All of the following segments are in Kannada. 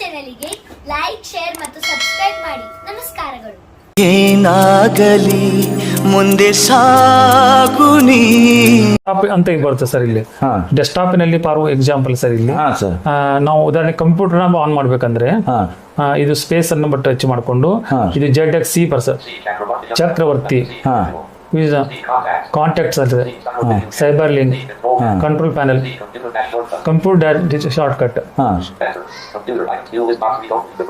ಚಾನೆಲ್ಗೆ ಲೈಕ್ ಶೇರ್ ಮತ್ತು ಸಬ್ಸ್ಕ್ರೈಬ್ ಮಾಡಿ. ನಮಸ್ಕಾರಗಳು. ಏನಾಗಲಿ ಮುಂದೆ ಸಾಗುನಿ ಅಂತ ಈಗ ಬರುತ್ತೆ ಸರ್ ಇಲ್ಲಿ. ಹಾ. ಡೆಸ್ಕ್ಟಾಪ್ನಲ್ಲಿ ಪಾರು ಎಕ್ಸಾಂಪಲ್ ಸರ್ ಇಲ್ಲಿ. ನಾವು ಉದಾಹರಣೆ ಕಂಪ್ಯೂಟರ್ ಆನ್ ಮಾಡ್ಬೇಕಂದ್ರೆ ಹಾ. ಇದು ಸ್ಪೇಸ್ ಅನ್ನು ಬಟ್ ಟಚ್ ಮಾಡಿಕೊಂಡು ಇದು Z X C person Chakravarthi. ಹಾ. ಪ್ಯಾನೆಲ್ ನೀಷ್ ಕಂಪ್ಯೂಟರ್ ಶಾರ್ಟ್ ಕಟ್ ಹಾಕ್ ಯು ವಿಸ್ತು shortcut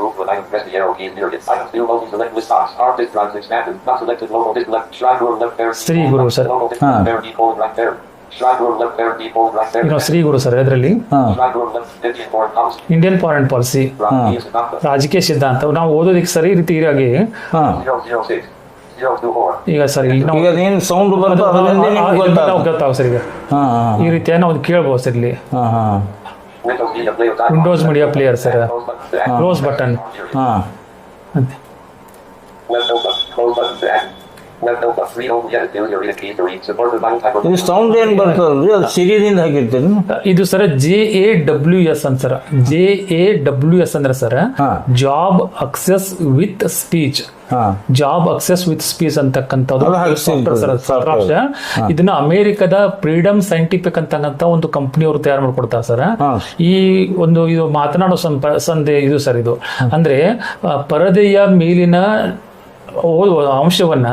Shri Guru sir ಡಿಪೋರ್ ಶ್ರೀ ಗುರು ಸರ್ ಇದರಲ್ಲಿ ಇಂಡಿಯನ್ ಫಾರೆನ್ ಪಾಲಿಸಿ ರಾಜಕೀಯ ಸಿದ್ಧಾಂತ. ನಾವು ಓದೋದಿಕ್ ಸರಿ ರೀತಿ ಇರಾಗಿ ಹಾಕ್ ಈಗ ಸರ್ ಇಲ್ಲಿ ನಾವು ಈಗ ಏನು ಸೌಂಡ್ ಬರ್ತದೆ ಅದರಿಂದ ನಿಮ್ಗೆ ನಾವು ಗೊತ್ತಾಗ ಸರ್ ಈಗ. ಈ ರೀತಿಯಾಗಿ ನಾವು ಕೇಳ್ಬೋದು ಸರ್ ಇಲ್ಲಿ. Windows media player sir. Close button ಹಾ. ಇದು ಸೌಂಡ್ ಏನ್ ಬರ್ತದಲ್ರಿ ಅದು ಸಿರಿದಿಂದ ಹಾಕಿರ್ತೀನಿ ಇದು sir J A W S ಅಂತ sir. J A W S ಅಂದ್ರೆ sir job access with speech ಹಾ. ಜಾಬ್ ಅಕ್ಸೆಸ್ ವಿತ್ ಸ್ಪೀಚ್ ಅಂತಕ್ಕಂಥದ್ದು. ಇದನ್ನ ಅಮೆರಿಕದ ಫ್ರೀಡಮ್ ಸೈಂಟಿಫಿಕ್ ಅಂತಕ್ಕಂಥ ಒಂದು ಕಂಪನಿ ಅವರು ತಯಾರು ಮಾಡ್ಕೊಡ್ತಾರೆ ಸರ್. ಈ ಒಂದು ಇದು ಮಾತನಾಡೋ ಸಂಪ ಸಂದೇ ಇದು ಸರ್ ಇದು. ಅಂದ್ರೆ ಪರದೆಯ ಮೇಲಿನ ಓದುವ ಅಂಶವನ್ನ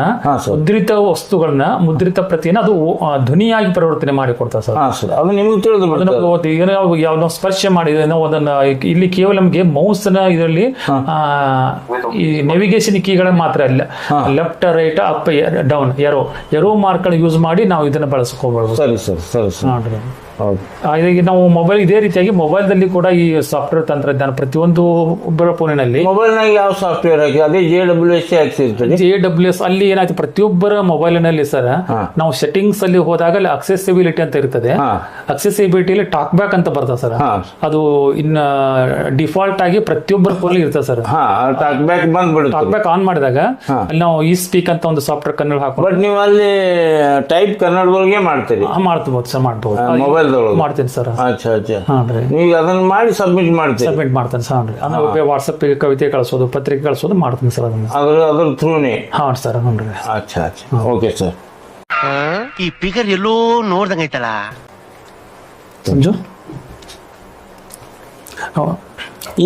ಮುದ್ರಿತ ವಸ್ತುಗಳನ್ನ ಮುದ್ರಿತ ಪ್ರತಿಯನ್ನ ಅದು ಧ್ವನಿಯಾಗಿ ಪರಿವರ್ತನೆ ಮಾಡಿ ಕೊಡ್ತಾರೆ ಸರ್. ಅದು ನಿಮ್ಗೆ ತಿಳಿದು ಏನೋ ಸ್ಪರ್ಶ ಮಾಡಿದ್ರೆ ನಾವು ಅದನ್ನ ಇಲ್ಲಿ ಕೇವಲ ನಮಗೆ ಮೌಸ್ನ ಇದರಲ್ಲಿ ಈ ನೆವಿಗೇಷನ್ ಕೀಗಳ ಮಾತ್ರ ಅಲ್ಲ left right up down arrow arrow mark use ಮಾಡಿ ನಾವು ಇದನ್ನ ಬಳಸ್ಕೋಬಹುದು ಸರಿ ಸರ್ ಸರಿ ಸರ್. ಈಗ ನಾವು ಮೊಬೈಲ್ ಇದೇ ರೀತಿಯಾಗಿ ಮೊಬೈಲ್ ದಲ್ಲಿ ಕೂಡ ಈ ಸಾಫ್ಟ್ವೇರ್ ತಂತ್ರಜ್ಞಾನ ಪ್ರತಿಯೊಂದು ಒಬ್ಬರ ಫೋನಿನಲ್ಲಿ ಮೊಬೈಲ್ನಾಗ ಯಾವ ಸಾಫ್ಟ್ವೇರ್ ಆಗಿ? ಅದೇ J W S W S ಅಲ್ಲಿ ಏನಾಯ್ತು? ಪ್ರತಿಯೊಬ್ಬರ ಮೊಬೈಲಿನಲ್ಲಿ ಸರ್ ಹಾ. ನಾವು ಸೆಟ್ಟಿಂಗ್ಸ್ ಅಲ್ಲಿ ಹೋದಾಗ ಅಲ್ಲಿ ಅಕ್ಸೆಸಿಬಿಲಿಟಿ ಅಂತ ಇರ್ತದೆ. ಅಕ್ಸೆಸಿಬಿಲಿಟಿ ಅಕ್ಸೆಸಿಬಿಲಿಟಿಯಲ್ಲಿ ಟಾಕ್ ಬ್ಯಾಕ್ ಅಂತ ಬರ್ತದೆ ಸರ್. ಅದು ಇನ್ನ ಡಿಫಾಲ್ಟ್ ಆಗಿ ಪ್ರತಿಯೊಬ್ಬರ ಫೋನ್ ಇರ್ತದೆ ಸರ್. ಟಾಕ್ ಬ್ಯಾಕ್ ಬಂದ್ಬಿಡುತ್ತೆ. ಟಾಕ್ ಬ್ಯಾಕ್ ಆನ್ ಮಾಡಿದಾಗ ಅಲ್ಲಿ ನಾವು ಈ ಸ್ಪೀಕ್ ಅಂತ ಒಂದು ಸಾಫ್ಟ್ವೇರ್ ಕನ್ನಡ ಹಾಕೊಂಡು ಬಟ್ ನೀವು ಅಲ್ಲಿ ಟೈಪ್ ಕನ್ನಡದೊಳಗೆ ಮಾಡ್ತೀರಿ. ಮಾಡ್ಬೋದು ಸರ್ ಮಾಡ್ಬೋದು. ಮೊಬೈಲ್ದೊಳಗೆ ಮಾಡ್ತೀನಿ ಸರ್. ಅಚ್ಚಾ ಅಚ್ಚಾ ಹಾಂ ರೀ. ನೀವು ಅದನ್ನ ಮಾಡಿ ಸಬ್ಮಿಟ್ ಮಾಡ್ತೀರಿ. ಸಬ್ಮಿಟ್ ಮಾಡ್ತೇನೆ ಸರ್ ರೀ. ಅಂದ್ರೆ ವಾಟ್ಸಪ್ಪಿಗೆ ಕವಿತೆ ಕಳಿಸೋದು ಪತ್ರಿಕೆ ಕಳಿಸೋದು ಮಾಡ್ತೀನಿ ಸರ್ ಅದನ್ನ. ಅದ್ರ ಅದ್ರ ಥ್ರೂನೇ ಹಾಂ ಸರ್ ಹ್ಞೂ ರೀ. ಅಚ್ಚಾ ಅಚ್ಚಾ ಓಕೆ ಸರ್. ಈ ಫಿಗರ್ ಎಲ್ಲೋ ನೋಡ್ದಂಗೈತಲ್ಲ ಸಂಜು?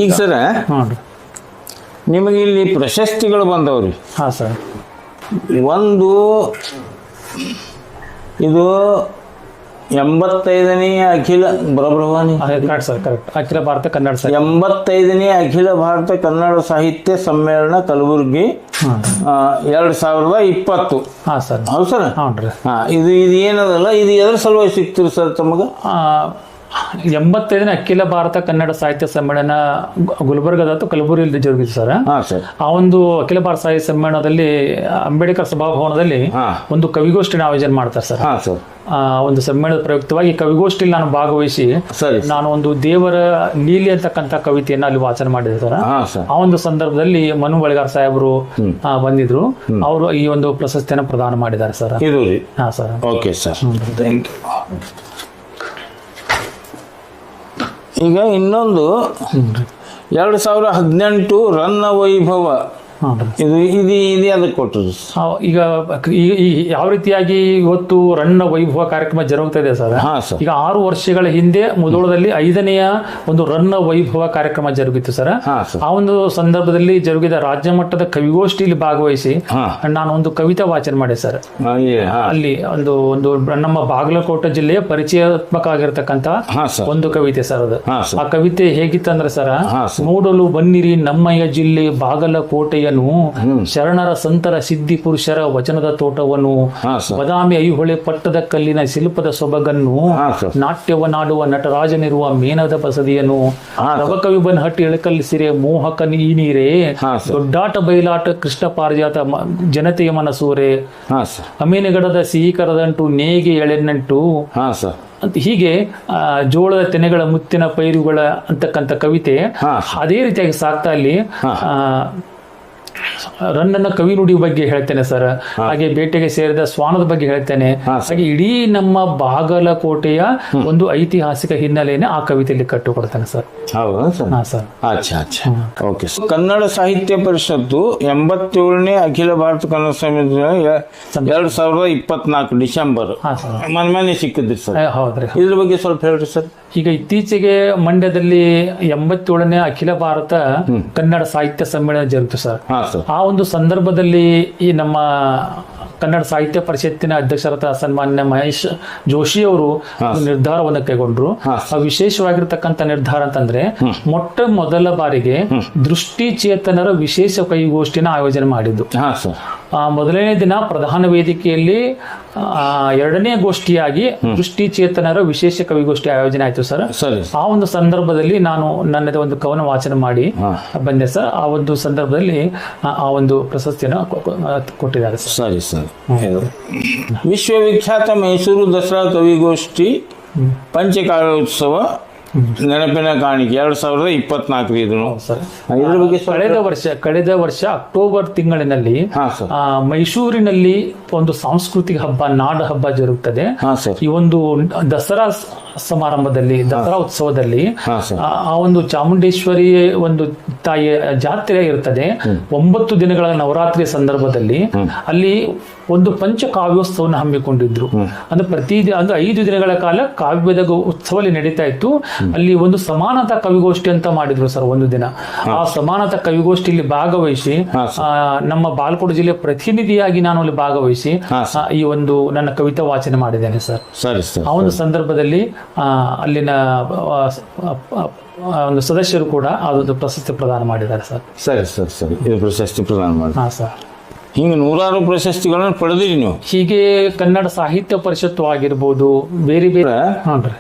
ಈಗ ಸರ ಹಾಂ ರೀ. ನಿಮಗೆ ಇಲ್ಲಿ ಪ್ರಶಸ್ತಿಗಳು ಬಂದವ್ರಿ. ಹಾಂ ಸರ್. ಒಂದು ಇದು ಎಂಬತ್ತೈದನೇ ಅಖಿಲ ಬರಬ್ರವಾನಿ ಕರೆಕ್ಟ್ ಸರ್ ಕರೆಕ್ಟ್ ಅಖಿಲ ಭಾರತ ಕನ್ನಡ ಸರ್ ಎಂಬತ್ತೈದನೇ ಅಖಿಲ ಭಾರತ ಕನ್ನಡ ಸಾಹಿತ್ಯ ಸಮ್ಮೇಳನ ಕಲಬುರಗಿ ಎರಡು ಸಾವಿರದ ಇಪ್ಪತ್ತು. ಹಾಂ ಸರ್ ಹೌದು ಸರ್ ಹಾಂ ರೀ ಹಾಂ ಇದು ಇದು ಏನದಲ್ಲ ಇದು ಎದ್ರ ಸಲುವಾಗಿ ಸಿಗ್ತೀರಿ ಸರ್ ತಮಗೆ? ಎಂಬತ್ತೈದನೇ ಅಖಿಲ ಭಾರತ ಕನ್ನಡ ಸಾಹಿತ್ಯ ಸಮ್ಮೇಳನ ಗುಲ್ಬರ್ಗದ ಅಥವಾ ಕಲಬುರಗಿಯಲ್ಲಿ ಜರುಗಿತು ಸರ್. ಆ ಒಂದು ಅಖಿಲ ಭಾರತ ಸಾಹಿತ್ಯ ಸಮ್ಮೇಳನದಲ್ಲಿ ಅಂಬೇಡ್ಕರ್ ಸಭಾಭವನದಲ್ಲಿ. ಒಂದು ಕವಿಗೋಷ್ಠಿನ ಆಯೋಜನೆ ಮಾಡ್ತಾರೆ ಸರ್. ಹಾ ಸರ್. ಆ ಒಂದು ಸಮ್ಮೇಳನದ ಪ್ರಯುಕ್ತವಾಗಿ ಕವಿಗೋಷ್ಠಿಯಲ್ಲಿ ನಾನು ಭಾಗವಹಿಸಿ ನಾನು ಒಂದು ದೇವರ ನೀಲಿ ಅಂತಕ್ಕಂಥ ಕವಿತೆಯನ್ನು ಅಲ್ಲಿ ವಾಚನ ಮಾಡಿದೆ ಸರ್. ಆ ಒಂದು ಸಂದರ್ಭದಲ್ಲಿ ಮನು ಬಳಿಗಾರ್ ಸಾಹೇಬರು ಬಂದಿದ್ರು. ಅವರು ಈ ಒಂದು ಪ್ರಶಸ್ತಿಯನ್ನು ಪ್ರದಾನ ಮಾಡಿದ್ದಾರೆ ಸರ್. ಇದು ಹಾ ಸರ್. Okay sir. ಥ್ಯಾಂಕ್ ಈಗ ಇನ್ನೊಂದು. ಎರಡು ಸಾವಿರ ಹದಿನೆಂಟು ರನ್ನ ವೈಭವ ಇದು ಇದು ಇದು ಅದಕ್ಕೆ ಕೊಟ್ಟರು ಈಗ ಈ- ಯಾವ ರೀತಿಯಾಗಿ ಇವತ್ತು ರಣ್ಣ ವೈಭವ ಕಾರ್ಯಕ್ರಮ ಜರುಗ್ತಾ ಇದೆ ಸರ್? ಈಗ ಆರು ವರ್ಷಗಳ ಹಿಂದೆ ಮುದೋಳದಲ್ಲಿ ಐದನೆಯ ಒಂದು ರನ್ನ ವೈಭವ ಕಾರ್ಯಕ್ರಮ ಜರುಗಿತ್ತು ಸರ್. ಆ ಒಂದು ಸಂದರ್ಭದಲ್ಲಿ ಜರುಗಿದ ರಾಜ್ಯ ಮಟ್ಟದ ಕವಿಗೋಷ್ಠಿಯಲ್ಲಿ ಭಾಗವಹಿಸಿ ನಾನು ಒಂದು ಕವಿತಾ ವಾಚನ ಮಾಡಿದೆ ಸರ್. ಅಲ್ಲಿ ಒಂದು ಒಂದು ನಮ್ಮ ಬಾಗಲಕೋಟೆ ಜಿಲ್ಲೆಯ ಪರಿಚಯಾತ್ಮಕ ಆಗಿರತಕ್ಕಂತ ಒಂದು ಕವಿತೆ ಸರ್ ಅದು. ಆ ಕವಿತೆ ಹೇಗಿತ್ತಂದ್ರೆ ಸರ ನೋಡಲು ಬನ್ನಿರಿ ನಮ್ಮಯ್ಯ ಜಿಲ್ಲೆ ಬಾಗಲಕೋಟೆಯನ್ನು ಶರಣರ ಸಂತರ ಸಿದ್ಧಿ ಪುರುಷರ ವಚನದ ತೋಟವನ್ನು ಬದಾಮಿ ಐಹೊಳೆ ಪಟ್ಟದ ಕಲ್ಲಿನ ಶಿಲ್ಪದ ಸೊಬಗನ್ನು ನಾಟ್ಯವನಾಡುವ ನಟರಾಜನಿರುವ ಮೇನದ ಹಟ್ಟಿ ರವಕವಿ ಬನ್ಹಟ್ಟಿ ಇಳಕಲ್ ಸಿರೆ ಮೋಹಕ ನೀ ನೀರೇ ದೊಡ್ಡಾಟ ಬಯಲಾಟ ಕೃಷ್ಣ ಪಾರಿಜಾತ ಜನತೆಯ ಮನಸೂರೆ ಅಮೀನಗಡದ ಸಿಹಿ ಕರದಂಟು ನೇಗೆ ಎಳೆನಂಟು ಅಂತ ಹೀಗೆ ಆ, ಜೋಳದ ತೆನೆಗಳ ಮುತ್ತಿನ ಪೈರುಗಳ ಅಂತಕ್ಕಂಥ ಕವಿತೆ ಅದೇ ರೀತಿಯಾಗಿ ಸಾಕ್ತಾ ಅಲ್ಲಿ ಆ, ಕವಿ ನುಡಿ ಬಗ್ಗೆ ಹೇಳ್ತೇನೆ ಸರ್. ಹಾಗೆ ಬೇಟೆಗೆ ಸೇರಿದ ಸ್ವಾನದ ಬಗ್ಗೆ ಹೇಳ್ತೇನೆ. ಹಾಗೆ ಇಡೀ ನಮ್ಮ ಬಾಗಲಕೋಟೆಯ ಒಂದು ಐತಿಹಾಸಿಕ ಹಿನ್ನೆಲೆಯನ್ನು ಆ ಕವಿತೆಯಲ್ಲಿ ಕಟ್ಟುಕೊಡ್ತೇನೆ ಸರ್. ಹೌದಾ ಸರ್? ಹಾ ಸರ್. ಅಚ್ಚಾ ಅಚ್ಚಾ ಓಕೆ ಕನ್ನಡ ಸಾಹಿತ್ಯ ಪರಿಷತ್ತು ಎಂಬತ್ತೇಳನೇ ಅಖಿಲ ಭಾರತ ಕನ್ನಡ ಸಮಿತಿ ಎರಡ್ ಸಾವಿರದ ಇಪ್ಪತ್ನಾಲ್ಕು ಡಿಸೆಂಬರ್. ಮನೆ ಮನೆ ಸಿಕ್ಕಿದ್ರಿ ಸರ್. ಹೌದ್ರಿ. ಇದ್ರ ಬಗ್ಗೆ ಸ್ವಲ್ಪ ಹೇಳ್ರಿ ಸರ್. ಈಗ ಇತ್ತೀಚೆಗೆ ಮಂಡ್ಯದಲ್ಲಿ ಎಂಬತ್ತೇಳನೇ ಅಖಿಲ ಭಾರತ ಕನ್ನಡ ಸಾಹಿತ್ಯ ಸಮ್ಮೇಳನ ಜರುಗಿತು ಸರ್. ಹಾ ಸರ್. ಆ ಒಂದು ಸಂದರ್ಭದಲ್ಲಿ ಈ ನಮ್ಮ ಕನ್ನಡ ಸಾಹಿತ್ಯ ಪರಿಷತ್ತಿನ ಅಧ್ಯಕ್ಷರಾದ ಸನ್ಮಾನ್ಯ ಮಹೇಶ್ ಜೋಶಿ ಅವರು ನಿರ್ಧಾರವನ್ನು ಕೈಗೊಂಡ್ರು. ಆ ವಿಶೇಷವಾಗಿರ್ತಕ್ಕಂಥ ನಿರ್ಧಾರ ಅಂತಂದ್ರೆ ಮೊಟ್ಟ ಮೊದಲ ಬಾರಿಗೆ ದೃಷ್ಟಿಚೇತನರ ವಿಶೇಷ ಕೈಗೋಷ್ಠಿನ ಆಯೋಜನೆ ಮಾಡಿದ್ದು. ಮೊದಲನೇ ದಿನ ಪ್ರಧಾನ ವೇದಿಕೆಯಲ್ಲಿ ಎರಡನೇ ಗೋಷ್ಠಿಯಾಗಿ ದೃಷ್ಟಿಚೇತನರ ವಿಶೇಷ ಕವಿಗೋಷ್ಠಿ ಆಯೋಜನೆ ಆಯಿತು ಸರ್. ಆ ಒಂದು ಸಂದರ್ಭದಲ್ಲಿ ನಾನು ನನ್ನದೇ ಒಂದು ಕವನ ವಾಚನ ಮಾಡಿ ಬಂದೆ ಸರ್. ಆ ಒಂದು ಸಂದರ್ಭದಲ್ಲಿ ಆ- ಒಂದು ಪ್ರಶಸ್ತಿಯನ್ನು ಕೊಟ್ಟಿದ್ದಾರೆ ಸರ್. ಸರಿ ಸರ್. ವಿಶ್ವವಿಖ್ಯಾತ ಮೈಸೂರು ದಸರಾ ಕವಿಗೋಷ್ಠಿ ಪಂಚಕಾಲೋತ್ಸವ ನೆನಪಿನ ಕಾಣಿಕೆ ಎರಡು ಸಾವಿರದ ಇಪ್ಪತ್ನಾಲ್ಕು ಸರ್. ಇದ್ರ ಬಗ್ಗೆ ಕಳೆದ ವರ್ಷ ಕಳೆದ ವರ್ಷ ಅಕ್ಟೋಬರ್ ತಿಂಗಳಿನಲ್ಲಿ ಆ, ಮೈಸೂರಿನಲ್ಲಿ ಒಂದು ಸಾಂಸ್ಕೃತಿಕ ಹಬ್ಬ ನಾಡ ಹಬ್ಬ ಜರುಗುತ್ತದೆ ಈ ಒಂದು ದಸರಾ ಸ- ಸಮಾರಂಭದಲ್ಲಿ ದಸರಾ ಉತ್ಸವದಲ್ಲಿ ಆ ಒಂದು ಚಾಮುಂಡೇಶ್ವರಿ ಒಂದು ತಾಯಿಯ ಜಾತ್ರೆ ಇರ್ತದೆ. ಒಂಬತ್ತು ದಿನಗಳ ನವರಾತ್ರಿ ಸಂದರ್ಭದಲ್ಲಿ ಅಲ್ಲಿ ಒಂದು ಪಂಚ ಪಂಚಕಾವ್ಯೋತ್ಸವವನ್ನು ಹಮ್ಮಿಕೊಂಡಿದ್ರು. ಅಂದ್ರೆ ಪ್ರತಿ ಅಂದ್ರೆ ಐದು ದಿನಗಳ ಕಾಲ ಕಾವ್ಯದ ಉತ್ಸವ ಅಲ್ಲಿ ನಡೀತಾ ಇತ್ತು. ಅಲ್ಲಿ ಒಂದು ಸಮಾನತಾ ಕವಿಗೋಷ್ಠಿ ಅಂತ ಮಾಡಿದ್ರು ಸರ್ ಒಂದು ದಿನ. ಆ ಸಮಾನತಾ ಕವಿಗೋಷ್ಠಿಯಲ್ಲಿ ಭಾಗವಹಿಸಿ ಆ, ನಮ್ಮ ಬಾಲ್ಕೋಟ್ ಜಿಲ್ಲೆ ಪ್ರತಿನಿಧಿಯಾಗಿ ನಾನು ಅಲ್ಲಿ ಭಾಗವಹಿಸಿ ಈ ಒಂದು ನನ್ನ ಕವಿತಾ ವಾಚನ ಮಾಡಿದ್ದೇನೆ ಸರ್. ಆ ಒಂದು ಸಂದರ್ಭದಲ್ಲಿ ಅಲ್ಲಿನ ಒಂದು ಸದಸ್ಯರು ಕೂಡ ಅದೊಂದು ಪ್ರಶಸ್ತಿ ಪ್ರದಾನ ಮಾಡಿದ್ದಾರೆ ಸರ್. ಸರಿ ಸರ್ ಸರಿ. ಇದು ಪ್ರಶಸ್ತಿ ಪ್ರದಾನ ಮಾಡಿ. ಹಾಂ ಸರ್. ಹಿಂಗೆ ನೂರಾರು ಪ್ರಶಸ್ತಿಗಳನ್ನು ಪಡೆದಿರಿ ನೀವು. ಹೀಗೆ ಕನ್ನಡ ಸಾಹಿತ್ಯ ಪರಿಷತ್ತು ಆಗಿರ್ಬೋದು ಬೇರೆ ಬೇರೆ ಹಾನ್ರಿ